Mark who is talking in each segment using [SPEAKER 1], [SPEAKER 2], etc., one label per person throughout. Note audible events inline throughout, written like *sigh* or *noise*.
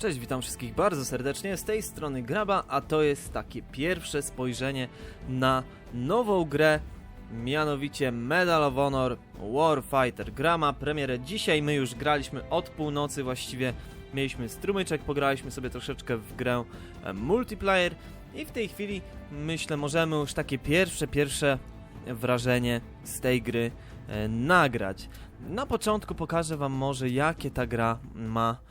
[SPEAKER 1] Cześć, witam wszystkich bardzo serdecznie. Z tej strony Graba, a to jest takie pierwsze spojrzenie na nową grę, mianowicie Medal of Honor Warfighter. Gra ma premierę dzisiaj, my już graliśmy od północy właściwie. Mieliśmy strumyczek, pograliśmy sobie troszeczkę w grę e, multiplayer i w tej chwili myślę możemy już takie pierwsze, pierwsze wrażenie z tej gry e, nagrać. Na początku pokażę wam może jakie ta gra ma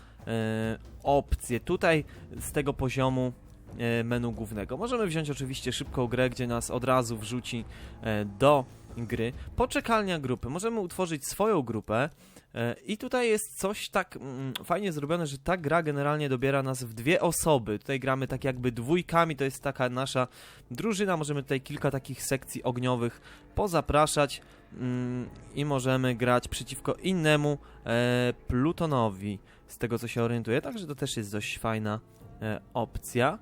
[SPEAKER 1] opcje tutaj z tego poziomu e, menu głównego. Możemy wziąć oczywiście szybką grę, gdzie nas od razu wrzuci e, do gry. Poczekalnia grupy. Możemy utworzyć swoją grupę e, i tutaj jest coś tak mm, fajnie zrobione, że ta gra generalnie dobiera nas w dwie osoby. Tutaj gramy tak jakby dwójkami, to jest taka nasza drużyna. Możemy tutaj kilka takich sekcji ogniowych pozapraszać mm, i możemy grać przeciwko innemu e, Plutonowi z tego co się orientuję, także to też jest dość fajna e, opcja.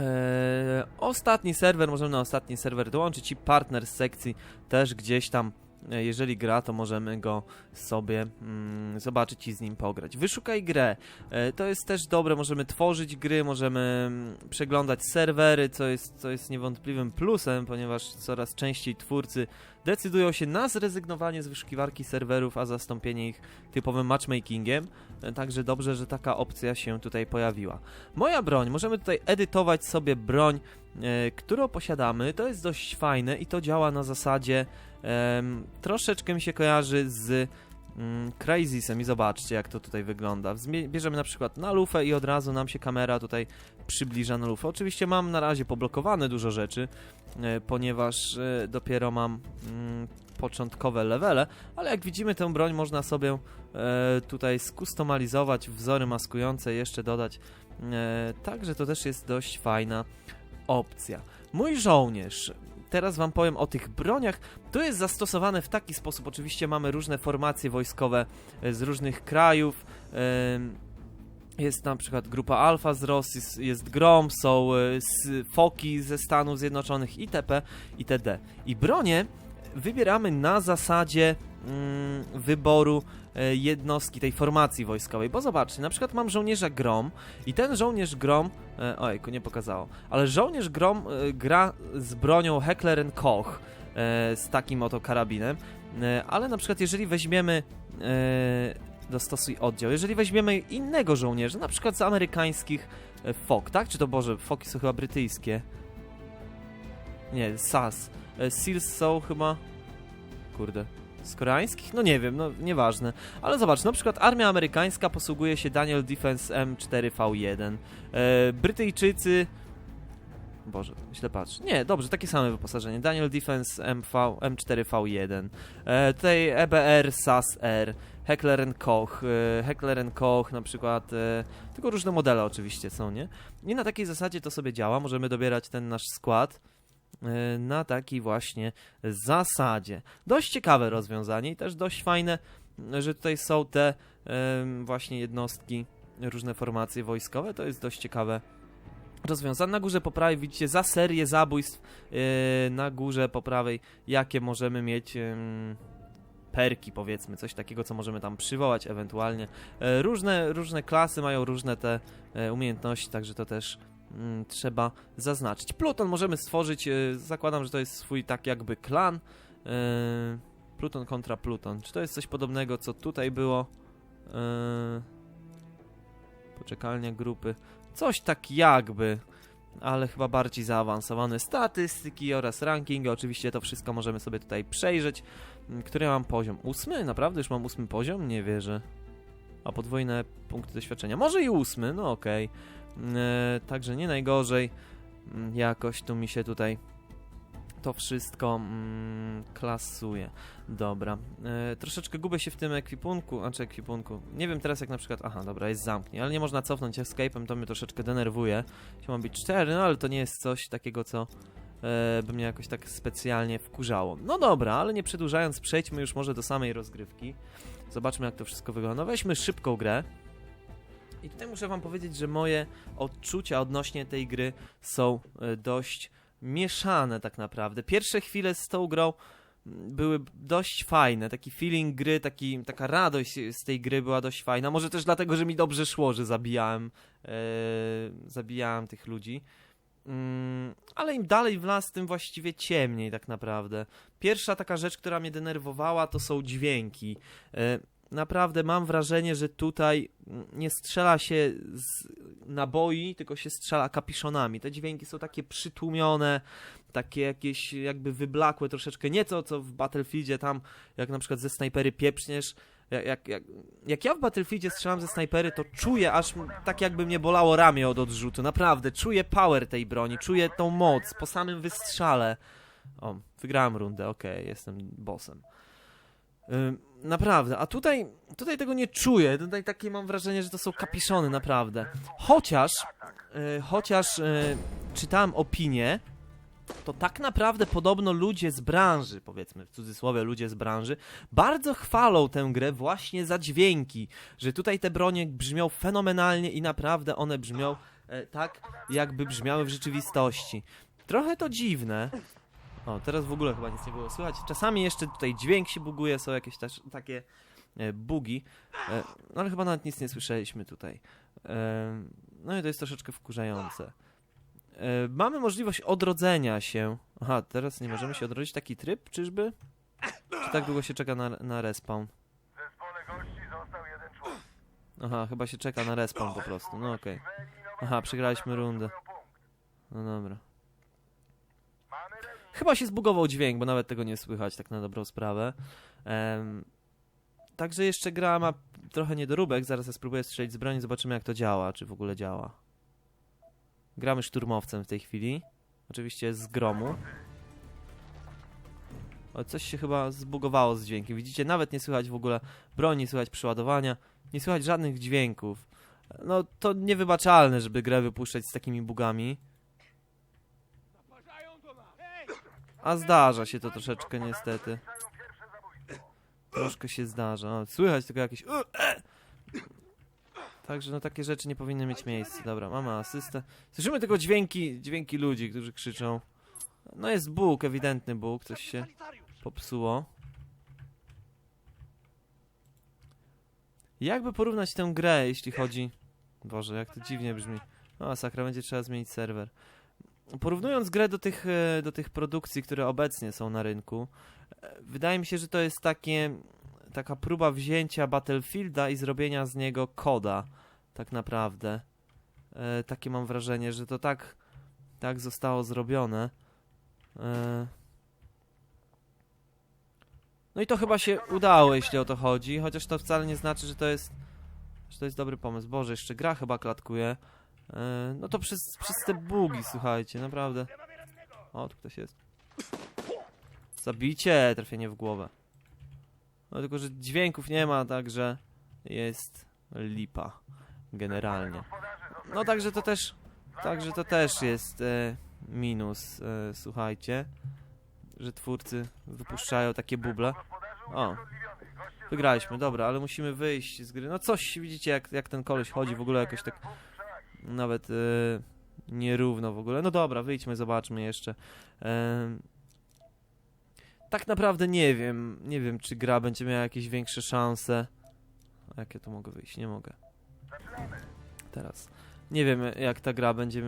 [SPEAKER 1] E, ostatni serwer, możemy na ostatni serwer dołączyć i partner z sekcji też gdzieś tam, jeżeli gra, to możemy go sobie mm, zobaczyć i z nim pograć. Wyszukaj grę, e, to jest też dobre, możemy tworzyć gry, możemy mm, przeglądać serwery, co jest, co jest niewątpliwym plusem, ponieważ coraz częściej twórcy decydują się na zrezygnowanie z wyszukiwarki serwerów, a zastąpienie ich typowym matchmakingiem. E, Także dobrze, że taka opcja się tutaj pojawiła. Moja broń, możemy tutaj edytować sobie broń, e, którą posiadamy. To jest dość fajne i to działa na zasadzie troszeczkę mi się kojarzy z mm, Crazysem i zobaczcie jak to tutaj wygląda. Bierzemy na przykład na lufę i od razu nam się kamera tutaj przybliża na lufę. Oczywiście mam na razie poblokowane dużo rzeczy, e, ponieważ e, dopiero mam mm, początkowe levele, ale jak widzimy tę broń można sobie e, tutaj skustomalizować, wzory maskujące jeszcze dodać, także to też jest dość fajna opcja. Mój żołnierz, teraz wam powiem o tych broniach, to jest zastosowane w taki sposób, oczywiście mamy różne formacje wojskowe e, z różnych krajów, jest na przykład grupa Alfa z Rosji, jest Grom, są e, Foki ze Stanów Zjednoczonych itp. itd. I bronie wybieramy na zasadzie mm, wyboru jednostki tej formacji wojskowej, bo zobaczcie, na przykład mam żołnierza Grom i ten żołnierz Grom, e, ojku, nie pokazało, ale żołnierz Grom e, gra z bronią Heckler Koch, e, z takim oto karabinem, e, ale na przykład jeżeli weźmiemy e, dostosuj oddział. Jeżeli weźmiemy innego żołnierza, na przykład z amerykańskich e, FOK, tak? Czy to Boże, FOKy są chyba brytyjskie. Nie, SAS. E, SEALs są chyba... Kurde. Z koreańskich? No nie wiem, no nieważne. Ale zobacz, na przykład armia amerykańska posługuje się Daniel Defense M4V1. E, Brytyjczycy... Boże, źle patrz. Nie, dobrze, takie same wyposażenie. Daniel Defense MV, M4V1. E, tutaj EBR SAS-R. Heckler Koch, e, Heckler Koch na przykład, e, tylko różne modele oczywiście są, nie? I na takiej zasadzie to sobie działa, możemy dobierać ten nasz skład na takiej właśnie zasadzie. Dość ciekawe rozwiązanie i też dość fajne, że tutaj są te em, właśnie jednostki, różne formacje wojskowe, to jest dość ciekawe rozwiązane. Na górze po prawej widzicie za serię zabójstw, e, na górze po prawej jakie możemy mieć... perki powiedzmy, coś takiego, co możemy tam przywołać ewentualnie. E, różne, różne klasy mają różne te e, umiejętności, także to też trzeba zaznaczyć. Pluton możemy stworzyć, e, zakładam, że to jest swój tak jakby klan. E, Pluton kontra Pluton. Czy to jest coś podobnego, co tutaj było? E, poczekalnia grupy. Coś tak jakby ale chyba bardziej zaawansowane statystyki oraz rankingi. Oczywiście to wszystko możemy sobie tutaj przejrzeć. Mm, Który mam poziom? Ósmy? Naprawdę już mam ósmy poziom? Nie wierzę. A podwójne punkty doświadczenia. Może i ósmy, no okej. E, także nie najgorzej. Mm, Jakoś tu mi się tutaj to wszystko mm, klasuje. Dobra. E, troszeczkę gubię się w tym ekwipunku, znaczy ekwipunku. Nie wiem teraz jak na przykład, aha, dobra, jest zamknie, ale nie można cofnąć escape'em, to mnie troszeczkę denerwuje. Się ma być 4, no ale to nie jest coś takiego, co e, by mnie jakoś tak specjalnie wkurzało. No dobra, ale nie przedłużając, przejdźmy już może do samej rozgrywki. Zobaczmy jak to wszystko wygląda. No weźmy szybką grę. I tutaj muszę wam powiedzieć, że moje odczucia odnośnie tej gry są e, dość mieszane tak naprawdę. Pierwsze chwile z tą grą były dość fajne. Taki feeling gry, taki, taka radość z tej gry była dość fajna. Może też dlatego, że mi dobrze szło, że zabijałem, e, zabijałem tych ludzi. Mm, ale im dalej w las, tym właściwie ciemniej tak naprawdę. Pierwsza taka rzecz, która mnie denerwowała, to są dźwięki. E, naprawdę mam wrażenie, że tutaj nie strzela się z naboi, tylko się strzela kapiszonami. Te dźwięki są takie przytłumione, takie jakieś jakby wyblakłe troszeczkę. Nie to, co w Battlefieldzie tam, jak na przykład ze snajpery pieprzniesz. Jak, jak, jak, ja w Battlefieldzie strzelam ze snajpery, to czuję aż tak jakby mnie bolało ramię od odrzutu. Naprawdę, czuję power tej broni, czuję tą moc po samym wystrzale. O, wygrałem rundę, okej, jestem bossem. Naprawdę, a tutaj, tutaj tego nie czuję. Tutaj takie mam wrażenie, że to są kapiszony, naprawdę. Chociaż, y, chociaż y, czytałem opinię, to tak naprawdę podobno ludzie z branży, powiedzmy w cudzysłowie ludzie z branży, bardzo chwalą tę grę właśnie za dźwięki, że tutaj te bronie brzmią fenomenalnie i naprawdę one brzmią e, tak, jakby brzmiały w rzeczywistości. Trochę to dziwne. O, teraz w ogóle chyba nic nie było słychać. Czasami jeszcze tutaj dźwięk się buguje, są jakieś też takie e, bugi, e, no ale chyba nawet nic nie słyszeliśmy tutaj. E, no i to jest troszeczkę wkurzające. Mamy możliwość odrodzenia się. Aha, teraz nie możemy się odrodzić. Taki tryb, czyżby? Czy tak długo się czeka na, na respawn?
[SPEAKER 2] W zespole gości został jeden człowiek.
[SPEAKER 1] Aha, chyba się czeka na respawn po prostu. No okej. Aha, przegraliśmy rundę. No dobra. Chyba się zbugował dźwięk, bo nawet tego nie słychać, tak na dobrą sprawę. Em, także jeszcze gra ma trochę niedoróbek. Zaraz ja spróbuję strzelić z broni, zobaczymy jak to działa, czy w ogóle działa. Gramy szturmowcem w tej chwili. Oczywiście z gromu. Coś się chyba zbugowało z dźwiękiem. Widzicie, nawet nie słychać w ogóle broni, nie słychać przeładowania, nie słychać żadnych dźwięków. No to niewybaczalne, żeby grę wypuszczać z takimi bugami. A zdarza się to troszeczkę niestety. Troszkę się zdarza. O, słychać tylko jakieś. "U, e". Także no takie rzeczy nie powinny mieć miejsca. Dobra, mamy asystę. Słyszymy tylko dźwięki, dźwięki ludzi, którzy krzyczą. No jest bóg, ewidentny bóg, coś się popsuło. Jakby porównać tę grę, jeśli chodzi... Boże, jak to dziwnie brzmi. O, sakra, będzie trzeba zmienić serwer. Porównując grę do tych, e, do tych produkcji, które obecnie są na rynku, e, wydaje mi się, że to jest takie, taka próba wzięcia Battlefielda i zrobienia z niego koda, tak naprawdę. E, takie mam wrażenie, że to tak, tak zostało zrobione. E, no i to chyba się udało, jeśli o to chodzi, chociaż to wcale nie znaczy, że to jest, że to jest dobry pomysł. Boże, jeszcze gra chyba klatkuje. E, No to przez, przez te bugi, słuchajcie, naprawdę. O, tu ktoś jest. Zabicie, trafienie w głowę. No tylko, że dźwięków nie ma, także jest lipa. Generalnie. No także to też, także to też jest e, minus, e, słuchajcie. Że twórcy wypuszczają takie buble. O, wygraliśmy, dobra, ale musimy wyjść z gry. No coś, widzicie jak, jak ten koleś chodzi w ogóle jakoś tak nawet e, nierówno w ogóle. No dobra, wyjdźmy, zobaczmy jeszcze. Em, tak naprawdę nie wiem, nie wiem czy gra będzie miała jakieś większe szanse. A Jak ja tu mogę wyjść? Nie mogę. Teraz. Nie wiem jak ta gra będzie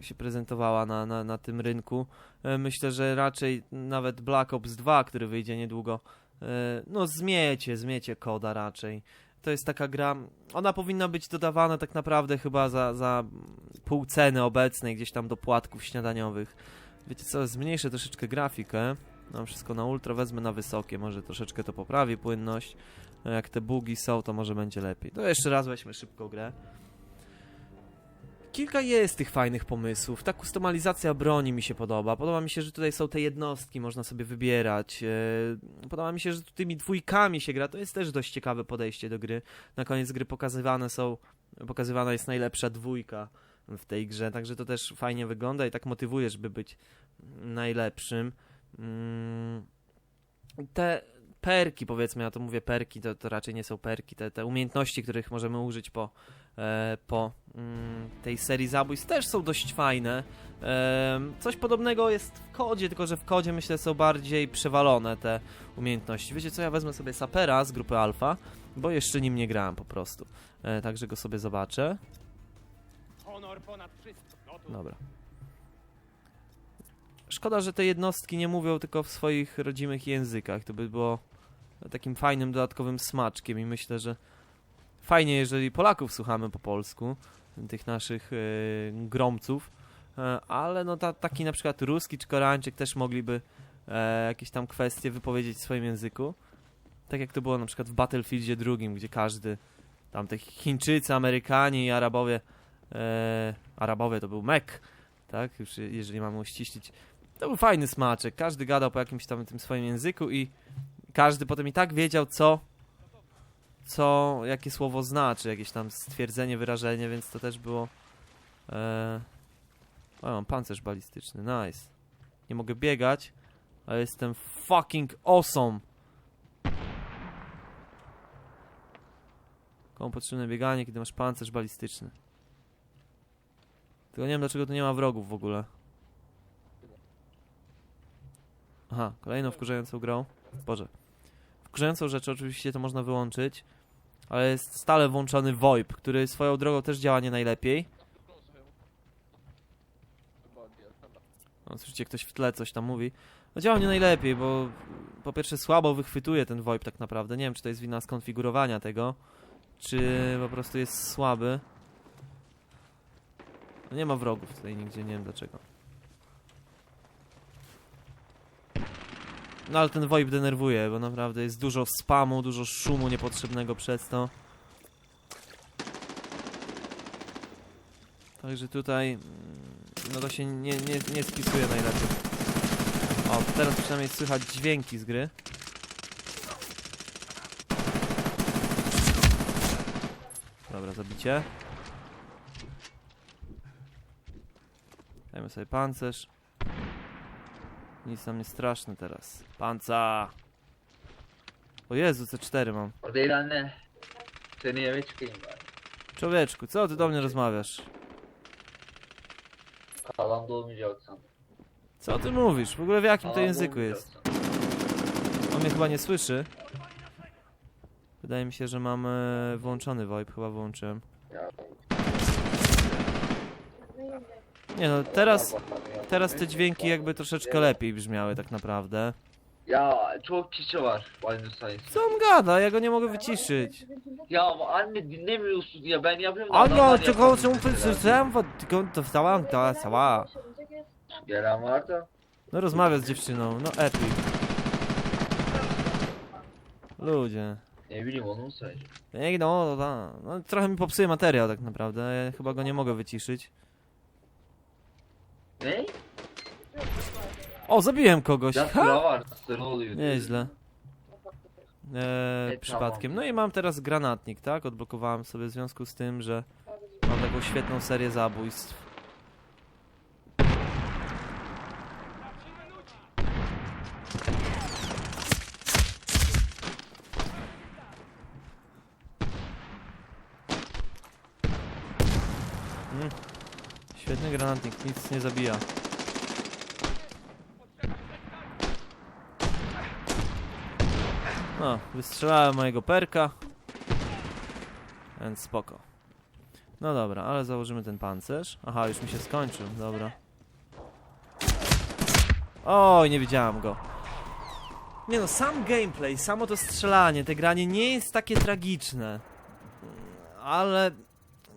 [SPEAKER 1] się prezentowała na, na, na tym rynku. E, Myślę, że raczej nawet Black Ops 2, który wyjdzie niedługo, e, no zmiecie, zmiecie koda raczej. To jest taka gra, ona powinna być dodawana tak naprawdę chyba za, za pół ceny obecnej, gdzieś tam do płatków śniadaniowych. Wiecie co, zmniejszę troszeczkę grafikę. Mam wszystko na ultra, wezmę na wysokie, może troszeczkę to poprawi płynność. No jak te bugi są, to może będzie lepiej. To jeszcze raz weźmy szybką grę. Kilka jest tych fajnych pomysłów. Ta kustomalizacja broni mi się podoba. Podoba mi się, że tutaj są te jednostki, można sobie wybierać. E, Podoba mi się, że tymi dwójkami się gra. To jest też dość ciekawe podejście do gry. Na koniec gry pokazywane są, pokazywana jest najlepsza dwójka w tej grze, także to też fajnie wygląda i tak motywuje, żeby być najlepszym. Mm, Te perki, powiedzmy, ja to mówię perki, to, to raczej nie są perki, te, te umiejętności, których możemy użyć po, po mm, tej serii zabójstw też są dość fajne. Em, coś podobnego jest w kodzie, tylko że w kodzie myślę są bardziej przewalone te umiejętności. Wiecie co, ja wezmę sobie sapera z grupy alfa, bo jeszcze nim nie grałem po prostu. E, także go sobie zobaczę.
[SPEAKER 3] Honor ponad wszystko. Tu
[SPEAKER 1] Dobra. Szkoda, że te jednostki nie mówią tylko w swoich rodzimych językach. To by było takim fajnym dodatkowym smaczkiem i myślę, że fajnie, jeżeli Polaków słuchamy po polsku, tych naszych e, gromców, e, ale no ta, taki na przykład ruski czy koreańczyk też mogliby e, jakieś tam kwestie wypowiedzieć w swoim języku. Tak jak to było na przykład w Battlefieldzie drugim, gdzie każdy, tam te Chińczycy, Amerykanie i Arabowie, Arabowie to był Mek, tak, już je- jeżeli mamy uściślić. To był fajny smaczek, każdy gadał po jakimś tam tym swoim języku i każdy potem i tak wiedział co, co, jakie słowo znaczy, jakieś tam stwierdzenie, wyrażenie, więc to też było e, o, mam pancerz balistyczny, nice. Nie mogę biegać, ale jestem fucking awesome. Komu potrzebne bieganie, kiedy masz pancerz balistyczny? Tylko nie wiem dlaczego tu nie ma wrogów w ogóle. Aha, kolejną wkurzającą grą. Boże. Wkurzającą rzecz oczywiście to można wyłączyć, ale jest stale włączony VoIP, który swoją drogą też działa nie najlepiej. No, słyszycie, ktoś w tle coś tam mówi. No działa nie najlepiej, bo po pierwsze słabo wychwytuje ten VoIP tak naprawdę. Nie wiem, czy to jest wina skonfigurowania tego, czy po prostu jest słaby. No nie ma wrogów tutaj nigdzie, nie wiem dlaczego. No ale ten VoIP denerwuje, bo naprawdę jest dużo spamu, dużo szumu niepotrzebnego przez to. Także tutaj mm, no to się nie, nie, nie spisuje najlepiej. O, teraz przynajmniej słychać dźwięki z gry. Dobra, zabicie. Dajmy sobie pancerz. Nic nam nie straszne teraz. Panca! O Jezu, C4 mam.
[SPEAKER 4] O değil anne. Seni eve çıkayım bari.
[SPEAKER 1] Człowieczku, co ty do mnie rozmawiasz?
[SPEAKER 4] Kalan dolmayacak sandım.
[SPEAKER 1] Co ty mówisz? W ogóle w jakim to języku jest?
[SPEAKER 4] sandım.
[SPEAKER 1] On mnie chyba nie słyszy. Wydaje mi się, że mam e, włączony VoIP, chyba włączyłem.
[SPEAKER 4] Ya,
[SPEAKER 1] Nie no, teraz, teraz te dźwięki jakby troszeczkę lepiej brzmiały tak naprawdę.
[SPEAKER 4] Ya çok kişi var.
[SPEAKER 1] Co on gada? Ja go nie mogę wyciszyć.
[SPEAKER 4] Ya anne dinlemiyorsun ya ben yapıyorum da
[SPEAKER 1] Ania,
[SPEAKER 4] adamlar
[SPEAKER 1] tylko
[SPEAKER 4] yapamıyor
[SPEAKER 1] przeczytałem, tylko to wstałam, to cała.
[SPEAKER 4] Gelen var da.
[SPEAKER 1] No rozmawia z dziewczyną, no epic. Ludzie.
[SPEAKER 4] Ne bileyim onu mu sayacağım?
[SPEAKER 1] Nie, no, no, no, no, trochę mi popsuje materiał tak naprawdę, ja chyba go nie mogę wyciszyć. O, zabiłem kogoś, ha! Nieźle.
[SPEAKER 4] E,
[SPEAKER 1] przypadkiem. No i mam teraz granatnik, tak? Odblokowałem sobie w związku z tym, że mam taką świetną serię zabójstw. Mm. Świetny granatnik, nic nie zabija. No, wystrzelałem mojego perka. Więc spoko. No dobra, ale założymy ten pancerz. Aha, już mi się skończył, dobra. Oj, nie widziałem go. Nie no, sam gameplay, samo to strzelanie, te granie nie jest takie tragiczne. Ale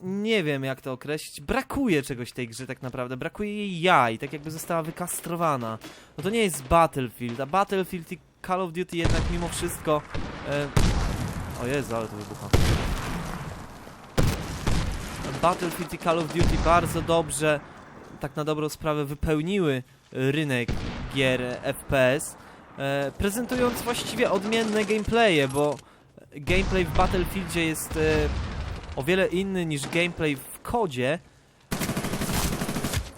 [SPEAKER 1] nie wiem jak to określić. Brakuje czegoś tej grze tak naprawdę. Brakuje jej jaj, tak jakby została wykastrowana. No to nie jest Battlefield, a Battlefield i Call of Duty jednak mimo wszystko... E... O Jezu, ale to wybucha. Battlefield i Call of Duty bardzo dobrze, tak na dobrą sprawę, wypełniły rynek gier FPS, e, prezentując właściwie odmienne gameplaye, bo gameplay w Battlefieldzie jest e, o wiele inny niż gameplay w kodzie.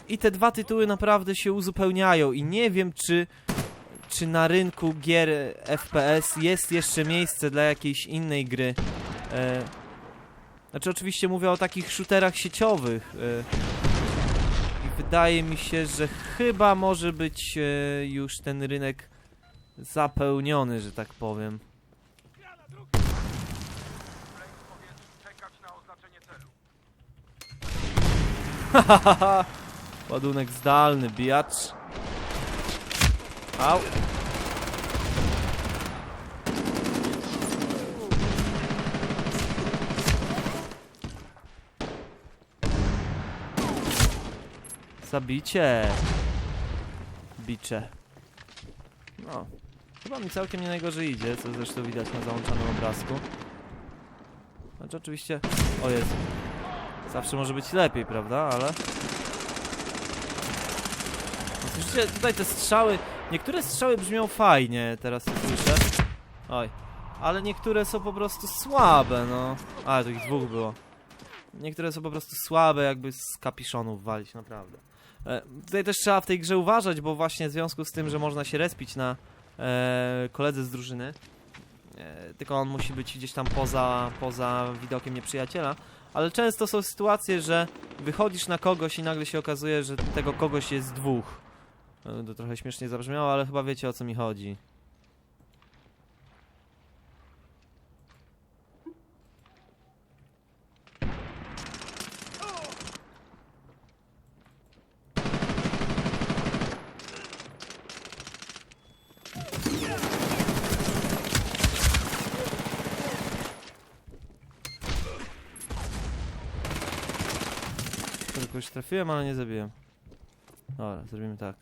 [SPEAKER 1] I te dwa tytuły naprawdę się uzupełniają i nie wiem czy czy na rynku gier FPS jest jeszcze miejsce dla jakiejś innej gry e, Znaczy oczywiście mówię o takich shooterach sieciowych. y, I wydaje mi się, że chyba może być y, już ten rynek zapełniony, że tak powiem. *laughs* Ładunek zdalny, bijacz. Au. Zabicie. Bicze. No. Chyba mi całkiem nie najgorzej idzie, co zresztą widać na załączonym obrazku. Znaczy oczywiście... O Jezu. Zawsze może być lepiej, prawda? Ale... No Słyszycie, tutaj te strzały... Niektóre strzały brzmią fajnie, teraz to słyszę. Oj. Ale niektóre są po prostu słabe, no. Ale to ich dwóch było. Niektóre są po prostu słabe, jakby z kapiszonów walić, naprawdę. E, tutaj też trzeba w tej grze uważać, bo właśnie w związku z tym, że można się respić na e, koledze z drużyny, e, tylko on musi być gdzieś tam poza, poza widokiem nieprzyjaciela, ale często są sytuacje, że wychodzisz na kogoś i nagle się okazuje, że tego kogoś jest dwóch. E, To trochę śmiesznie zabrzmiało, ale chyba wiecie o co mi chodzi. Już trafiłem, ale nie zabiłem. Dobra, zrobimy tak.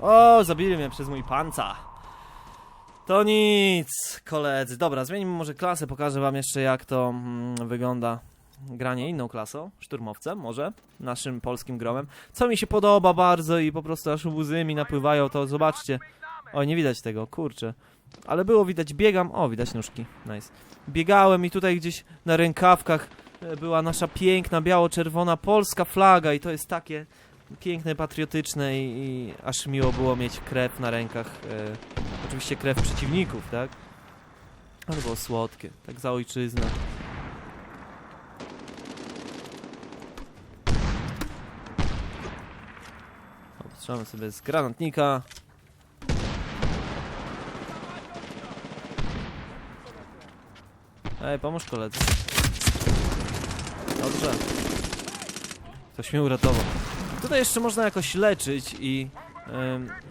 [SPEAKER 1] O, zabili mnie przez mój panca. To nic, koledzy. Dobra, zmienimy może klasę, pokażę wam jeszcze jak to mm, wygląda granie inną klasą, szturmowcem może, naszym polskim gromem. Co mi się podoba bardzo i po prostu aż łzy mi napływają, to zobaczcie. O, nie widać tego, kurczę. Ale było widać, biegam, o, widać nóżki, nice. Biegałem i tutaj gdzieś na rękawkach e, była nasza piękna, biało-czerwona polska flaga i to jest takie piękne, patriotyczne i, i aż miło było mieć krew na rękach. E, oczywiście krew przeciwników, tak? Ale było słodkie, tak za ojczyznę. Strzelamy sobie z granatnika. Ej, pomóż koledzy. Dobrze. Ktoś mnie uratował. Tutaj jeszcze można jakoś leczyć i...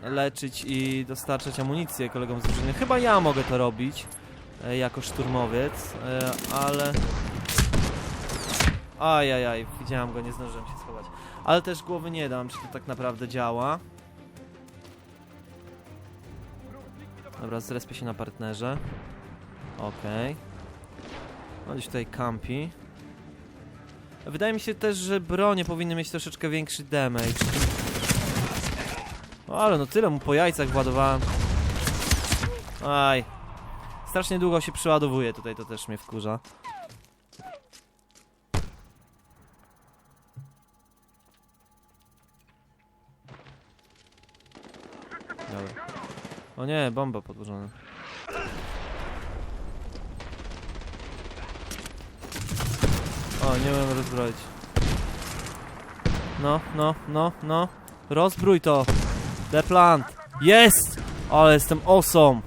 [SPEAKER 1] leczyć i dostarczać amunicję kolegom z drużyny. Chyba ja mogę to robić. E, jako szturmowiec, e, ale... Ajajaj, widziałem go, nie zdążyłem się schować. Ale też głowy nie dam, czy to tak naprawdę działa. Dobra, zrespię się na partnerze. Okej. On gdzieś tutaj campi. Wydaje mi się też, że bronie powinny mieć troszeczkę większy damage. O, ale no tyle mu po jajcach władowałem. Aj. Strasznie długo się przeładowuje tutaj, to też mnie wkurza. Dobra. O nie, bomba podłożona. O, nie umiem rozbroić. No, no, no, no. Rozbrój to. The plant. Jest! Ale jestem awesome.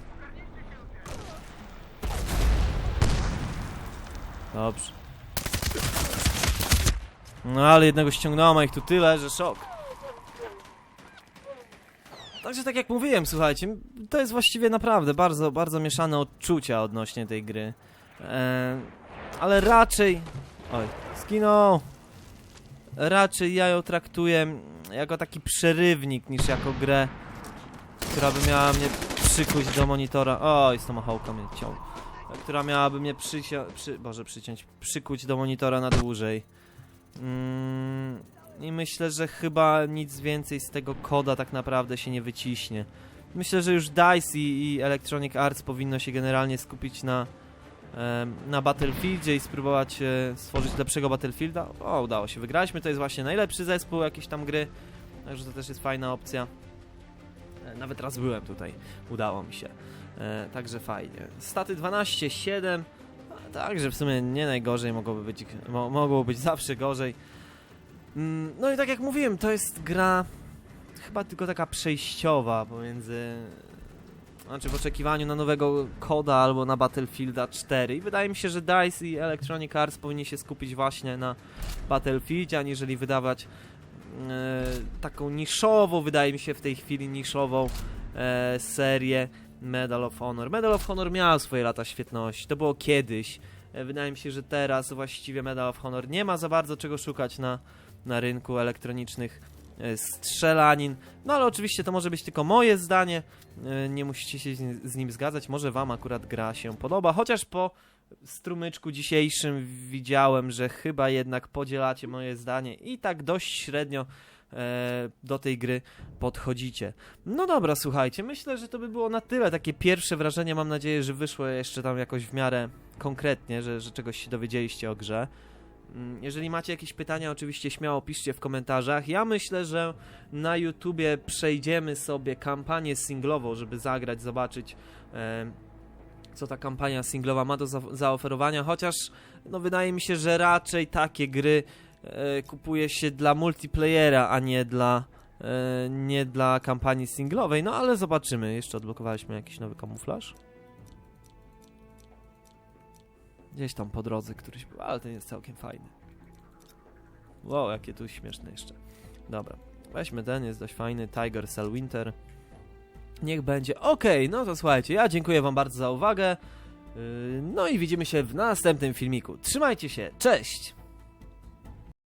[SPEAKER 1] Dobrze. No ale jednego ściągnąłem, a ich tu tyle, że szok. Także tak jak mówiłem, słuchajcie, to jest właściwie naprawdę bardzo, bardzo mieszane odczucia odnośnie tej gry. Eee, ale raczej... Oj, skinął! Raczej ja ją traktuję jako taki przerywnik niż jako grę, która by miała mnie przykuć do monitora. Oj, z tomahawka mnie ciął. Która miałaby mnie przycia... Przy... Boże, przyciąć. Przykuć do monitora na dłużej. Mm, I myślę, że chyba nic więcej z tego koda tak naprawdę się nie wyciśnie. Myślę, że już DICE i, i Electronic Arts powinno się generalnie skupić na, na Battlefieldzie i spróbować e, stworzyć lepszego Battlefielda. O, udało się. Wygraliśmy, to jest właśnie najlepszy zespół jakiejś tam gry. Także to też jest fajna opcja. E, Nawet raz byłem tutaj, udało mi się. E, także fajnie. Staty 12, 7. a Także w sumie nie najgorzej, mogłoby być, mo, mogło być zawsze gorzej. Mm, No i tak jak mówiłem, to jest gra chyba tylko taka przejściowa pomiędzy. Znaczy w oczekiwaniu na nowego koda albo na Battlefielda 4. I wydaje mi się, że DICE i Electronic Arts powinni się skupić właśnie na Battlefieldzie, aniżeli wydawać e, taką niszową, wydaje mi się w tej chwili niszową e, serię Medal of Honor. Medal of Honor miał swoje lata świetności, to było kiedyś. E, wydaje mi się, że teraz właściwie Medal of Honor nie ma za bardzo czego szukać na, na rynku elektronicznych strzelanin. No ale oczywiście to może być tylko moje zdanie. E, Nie musicie się z- z nim zgadzać. Może wam akurat gra się podoba, chociaż po strumyczku dzisiejszym widziałem, że chyba jednak podzielacie moje zdanie i tak dość średnio e, do tej gry podchodzicie. No dobra, słuchajcie, myślę, że to by było na tyle. Takie pierwsze wrażenie, mam nadzieję, że wyszło jeszcze tam jakoś w miarę konkretnie, że, że czegoś się dowiedzieliście o grze. Mm, Jeżeli macie jakieś pytania, oczywiście śmiało piszcie w komentarzach. Ja myślę, że na YouTubie przejdziemy sobie kampanię singlową, żeby zagrać, zobaczyć e, co ta kampania singlowa ma do za zaoferowania, chociaż no wydaje mi się, że raczej takie gry e, kupuje się dla multiplayera, a nie dla e, nie dla kampanii singlowej, no ale zobaczymy. Jeszcze odblokowaliśmy jakiś nowy kamuflaż. Gdzieś tam po drodze któryś był, ale ten jest całkiem fajny. Wow, jakie tu śmieszne jeszcze. Dobra, weźmy ten, jest dość fajny. Tiger Cell Winter. Niech będzie. Okej, no to słuchajcie, ja dziękuję wam bardzo za uwagę. Yy, No i widzimy się w następnym filmiku. Trzymajcie się, cześć!